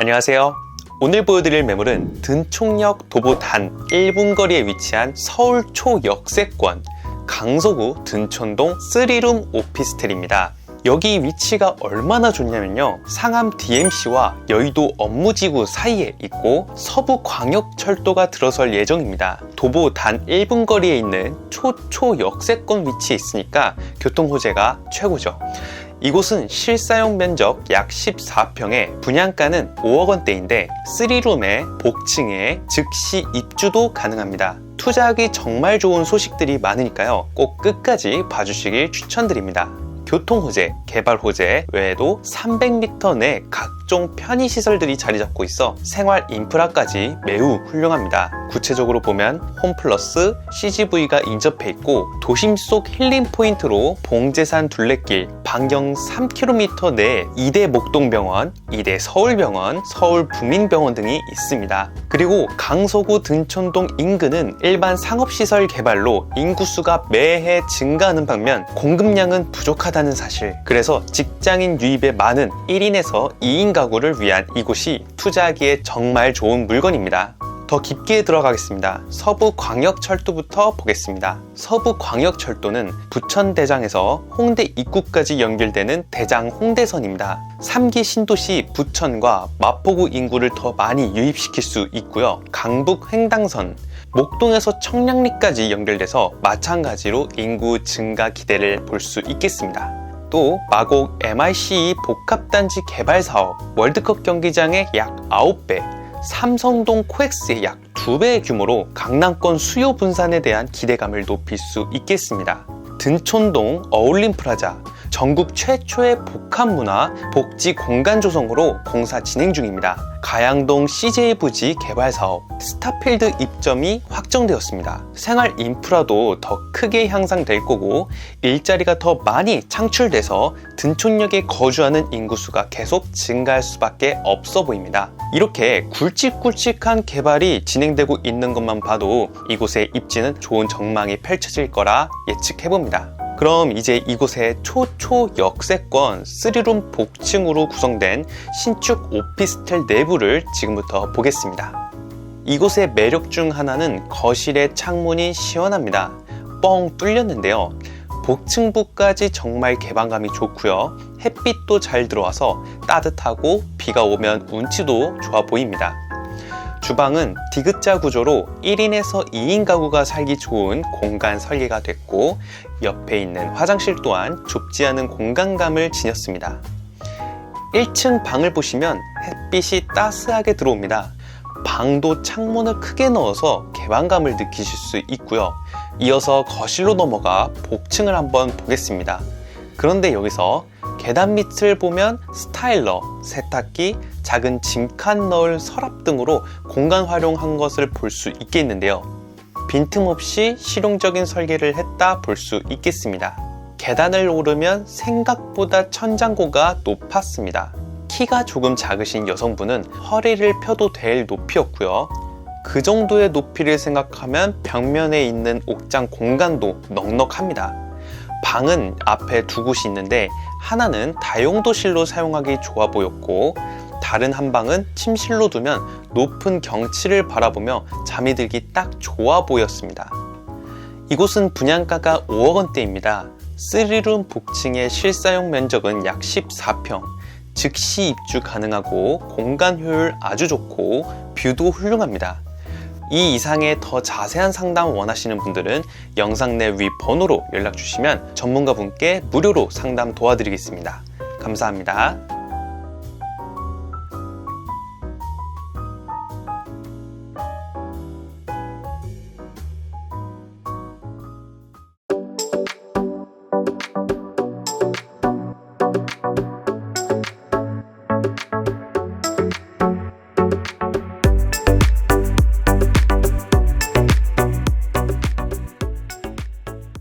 안녕하세요. 오늘 보여드릴 매물은 든총역 도보 단 1분 거리에 위치한 서울 초역세권 강서구 든촌동 3룸 오피스텔입니다. 여기 위치가 얼마나 좋냐면요. 상암 DMC와 여의도 업무지구 사이에 있고 서부 광역철도가 들어설 예정입니다. 도보 단 1분 거리에 있는 초초 역세권 위치에 있으니까 교통 호재가 최고죠. 이곳은 실사용 면적 약 14평에 분양가는 5억 원대인데 3룸에 복층에 즉시 입주도 가능합니다. 투자하기 정말 좋은 소식들이 많으니까요. 꼭 끝까지 봐주시길 추천드립니다. 교통 호재, 개발 호재 외에도 300m 내 각 종 편의시설들이 자리 잡고 있어 생활 인프라까지 매우 훌륭합니다. 구체적으로 보면 홈플러스, CGV가 인접해 있고 도심 속 힐링 포인트로 봉제산 둘레길, 반경 3km 내에 2대 목동병원, 2대 서울병원, 서울부민병원 등이 있습니다. 그리고 강서구 등촌동 인근은 일반 상업시설 개발로 인구수가 매해 증가하는 반면 공급량은 부족하다는 사실. 그래서 직장인 유입에 많은 1인에서 2인 가 구를 위한 이곳이 투자하기에 정말 좋은 물건입니다. 더 깊게 들어가겠습니다. 서부 광역철도부터 보겠습니다. 서부 광역철도는 부천대장에서 홍대 입구까지 연결되는 대장 홍대선입니다. 3기 신도시 부천과 마포구 인구를 더 많이 유입시킬 수 있고요. 강북 횡당선, 목동에서 청량리까지 연결돼서 마찬가지로 인구 증가 기대를 볼 수 있겠습니다. 또 마곡 MICE 복합단지 개발 사업, 월드컵 경기장의 약 9배, 삼성동 코엑스의 약 2배의 규모로 강남권 수요 분산에 대한 기대감을 높일 수 있겠습니다. 든촌동 어울림 프라자, 전국 최초의 복합문화 복지 공간 조성으로 공사 진행 중입니다. 가양동 CJ 부지 개발 사업, 스타필드 입점이 확정되었습니다. 생활 인프라도 더 크게 향상될 거고 일자리가 더 많이 창출돼서 든촌역에 거주하는 인구수가 계속 증가할 수밖에 없어 보입니다. 이렇게 굵직굵직한 개발이 진행되고 있는 것만 봐도 이곳의 입지는 좋은 전망이 펼쳐질 거라 예측해 봅니다. 그럼 이제 이곳의 초초 역세권 3룸 복층으로 구성된 신축 오피스텔 내부를 지금부터 보겠습니다. 이곳의 매력 중 하나는 거실의 창문이 시원합니다. 뻥 뚫렸는데요. 복층부까지 정말 개방감이 좋고요. 햇빛도 잘 들어와서 따뜻하고 비가 오면 운치도 좋아 보입니다. 주방은 디귿자 구조로 1인에서 2인 가구가 살기 좋은 공간 설계가 됐고 옆에 있는 화장실 또한 좁지 않은 공간감을 지녔습니다. 1층 방을 보시면 햇빛이 따스하게 들어옵니다. 방도 창문을 크게 넣어서 개방감을 느끼실 수 있고요. 이어서 거실로 넘어가 복층을 한번 보겠습니다. 그런데 여기서 계단 밑을 보면 스타일러, 세탁기, 작은 짐칸 넣을 서랍 등으로 공간 활용한 것을 볼 수 있겠는데요. 빈틈없이 실용적인 설계를 했다 볼 수 있겠습니다. 계단을 오르면 생각보다 천장고가 높았습니다. 키가 조금 작으신 여성분은 허리를 펴도 될 높이였고요. 그 정도의 높이를 생각하면 벽면에 있는 옥장 공간도 넉넉합니다. 방은 앞에 두 곳이 있는데 하나는 다용도실로 사용하기 좋아 보였고 다른 한 방은 침실로 두면 높은 경치를 바라보며 잠이 들기 딱 좋아 보였습니다. 이곳은 분양가가 5억 원대입니다. 3룸 복층의 실사용 면적은 약 14평, 즉시 입주 가능하고 공간 효율 아주 좋고 뷰도 훌륭합니다. 이 이상의 더 자세한 상담 원하시는 분들은 영상 내 위 번호로 연락 주시면 전문가 분께 무료로 상담 도와드리겠습니다. 감사합니다.